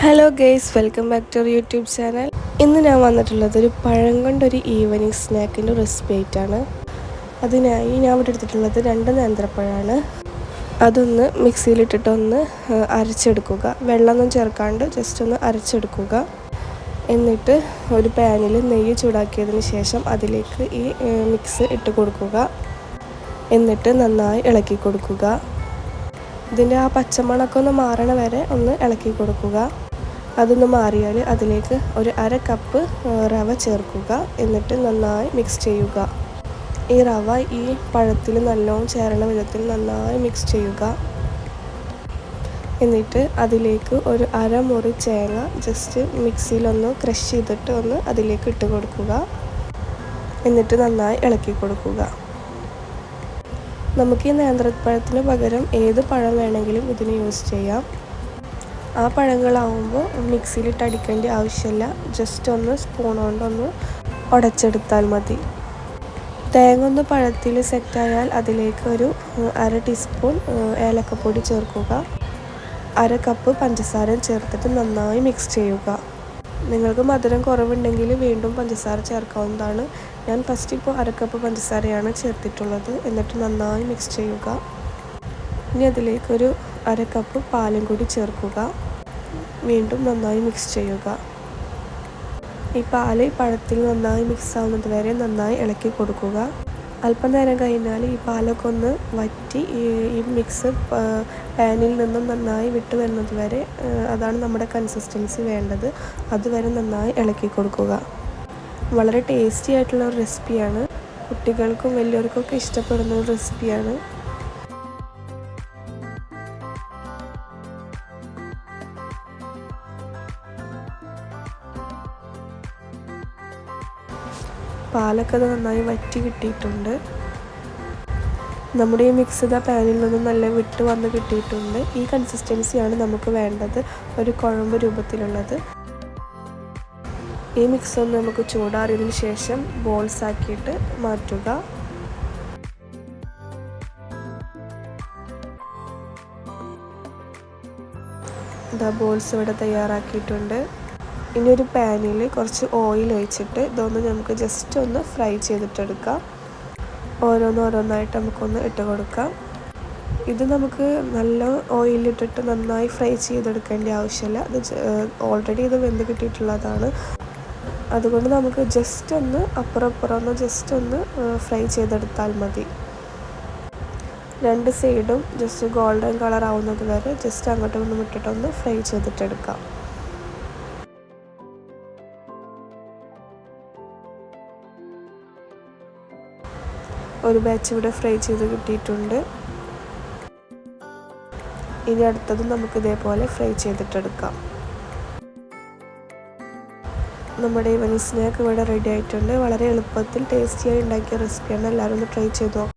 Hello guys welcome back to YouTube channel ഇന്ന് ഞാൻ വന്നിട്ടുള്ളത് ഒരു പഴം കൊണ്ടൊരു ഈവനിങ് സ്നാക്കിന്റെ റെസിപ്പി ആയിട്ടാണ്. അതിനായി ഞാൻ ഇവിടെ എടുത്തിട്ടുള്ളത് രണ്ട് നേന്ത്രപ്പഴമാണ് അതൊന്ന് മിക്സിയിലിട്ടിട്ട് ഒന്ന് ആ, അരച്ചെടുക്കുക. വെള്ളമൊന്നും ചേർക്കാണ്ട് ജസ്റ്റ് ഒന്ന് അരച്ചെടുക്കുക. എന്നിട്ട് ഒരു പാനിൽ നെയ്യ് ചൂടാക്കിയതിന് ശേഷം അതിലേക്ക് ഈ മിക്സ് ഇട്ട് കൊടുക്കുക. എന്നിട്ട് നന്നായി ഇളക്കി കൊടുക്കുക. ഇതിന്റെ ആ പച്ചമണക്കം ഒന്ന് മാറണ വരെ ഒന്ന് ഇളക്കി കൊടുക്കുക. അതൊന്ന് മാറിയാൽ അതിലേക്ക് ഒരു അര കപ്പ് റവ ചേർക്കുക. എന്നിട്ട് നന്നായി മിക്സ് ചെയ്യുക. ഈ റവ ഈ പഴത്തിൽ നല്ലോണം ചേരണ വിധത്തിൽ നന്നായി മിക്സ് ചെയ്യുക. എന്നിട്ട് അതിലേക്ക് ഒരു അരമുറി തേങ്ങ ജസ്റ്റ് മിക്സിയിലൊന്ന് ക്രഷ് ചെയ്തിട്ട് ഒന്ന് അതിലേക്ക് ഇട്ട് കൊടുക്കുക. എന്നിട്ട് നന്നായി ഇളക്കി കൊടുക്കുക. നമുക്ക് ഈ നേന്ത്രപ്പഴത്തിന് പകരം ഏത് പഴം വേണമെങ്കിലും ഇതിന് യൂസ് ചെയ്യാം. ആ പഴങ്ങളാവുമ്പോൾ മിക്സിയിലിട്ട് അടിക്കേണ്ട ആവശ്യമില്ല. ജസ്റ്റ് ഒന്ന് സ്പൂൺ കൊണ്ടൊന്ന് ഉടച്ചെടുത്താൽ മതി. തേങ്ങ ഒന്ന് പഴത്തിൽ സെറ്റായാൽ അതിലേക്ക് ഒരു അര ടീസ്പൂൺ ഏലക്കപ്പൊടി ചേർക്കുക. അര കപ്പ് പഞ്ചസാര ചേർത്തിട്ട് നന്നായി മിക്സ് ചെയ്യുക. നിങ്ങൾക്ക് മധുരം കുറവുണ്ടെങ്കിൽ വീണ്ടും പഞ്ചസാര ചേർക്കാവുന്നതാണ്. ഞാൻ ഫസ്റ്റ് ഇപ്പോൾ അരക്കപ്പ് കപ്പ് പഞ്ചസാരയാണ് ചേർത്തിട്ടുള്ളത്. എന്നിട്ട് നന്നായി മിക്സ് ചെയ്യുക. ഇനി അതിലേക്കൊരു അരക്കപ്പ് കപ്പ് പാലും കൂടി ചേർക്കുക. വീണ്ടും നന്നായി മിക്സ് ചെയ്യുക. ഈ പാൽ പഴത്തിൽ നന്നായി മിക്സ് ആവുന്നത് വരെ നന്നായി ഇളക്കി കൊടുക്കുക. അല്പനേരം കഴിഞ്ഞാൽ ഈ പാലൊക്കെ ഒന്ന് വറ്റി ഈ ഈ മിക്സ് പാനിൽ നിന്നും നന്നായി വിട്ട് വരുന്നത് വരെ അതാണ് നമ്മുടെ കൺസിസ്റ്റൻസി വേണ്ടത്. അതുവരെ നന്നായി ഇളക്കി കൊടുക്കുക. വളരെ ടേസ്റ്റി ആയിട്ടുള്ള ഒരു റെസിപ്പിയാണ് കുട്ടികൾക്കും വലിയവർക്കൊക്കെ ഇഷ്ടപ്പെടുന്ന ഒരു റെസിപ്പിയാണ് പാലൊക്കെ അത് നന്നായി വറ്റി കിട്ടിയിട്ടുണ്ട്. നമ്മുടെ ഈ മിക്സ് ഇതാ പാനിൽ നിന്നും നല്ല വിട്ട് വന്ന് കിട്ടിയിട്ടുണ്ട്. ഈ കൺസിസ്റ്റൻസിയാണ് നമുക്ക് വേണ്ടത്. ഒരു കുഴമ്പ് രൂപത്തിലുള്ളത്. ഈ മിക്സ് ഒന്ന് നമുക്ക് ചൂടാറിയതിന് ശേഷം ബോൾസ് ആക്കിയിട്ട് മാറ്റുക. ദ ബോൾസ് ഇവിടെ തയ്യാറാക്കിയിട്ടുണ്ട്. ഇനി ഒരു പാനിൽ കുറച്ച് ഓയിൽ ഒഴിച്ചിട്ട് ഇതൊന്ന് നമുക്ക് ജസ്റ്റ് ഒന്ന് ഫ്രൈ ചെയ്തിട്ടെടുക്കാം. ഓരോന്നോരോന്നായിട്ട് നമുക്കൊന്ന് ഇട്ട് കൊടുക്കാം. ഇത് നമുക്ക് നല്ല ഓയിലിട്ടിട്ട് നന്നായി ഫ്രൈ ചെയ്തെടുക്കേണ്ട ആവശ്യമില്ല. അത് ഓൾറെഡി ഇത് വെന്ത് കിട്ടിയിട്ടുള്ളതാണ്. അതുകൊണ്ട് നമുക്ക് ജസ്റ്റ് ഒന്ന് അപ്പുറം അപ്പുറം ഒന്ന് ജസ്റ്റ് ഒന്ന് ഫ്രൈ ചെയ്തെടുത്താൽ മതി. രണ്ട് സൈഡും ജസ്റ്റ് ഗോൾഡൻ കളർ ആവുന്നത് വരെ ജസ്റ്റ് അങ്ങോട്ടും ഒന്നും ഇട്ടിട്ടൊന്ന് ഫ്രൈ ചെയ്തിട്ടെടുക്കാം. ഒരു ബാച്ച് ഇവിടെ ഫ്രൈ ചെയ്ത് കിട്ടിയിട്ടുണ്ട്. ഇനി അടുത്തത് നമുക്ക് ഇതേപോലെ ഫ്രൈ ചെയ്തിട്ടെടുക്കാം. നമ്മുടെ ഈവനിങ് സ്നാക്ക് ഇവിടെ റെഡി ആയിട്ടുണ്ട്. വളരെ എളുപ്പത്തിൽ ടേസ്റ്റിയായി ഉണ്ടാക്കിയ റെസിപ്പിയാണ് എല്ലാവരും ഒന്ന് ട്രൈ ചെയ്ത്? നോക്കാം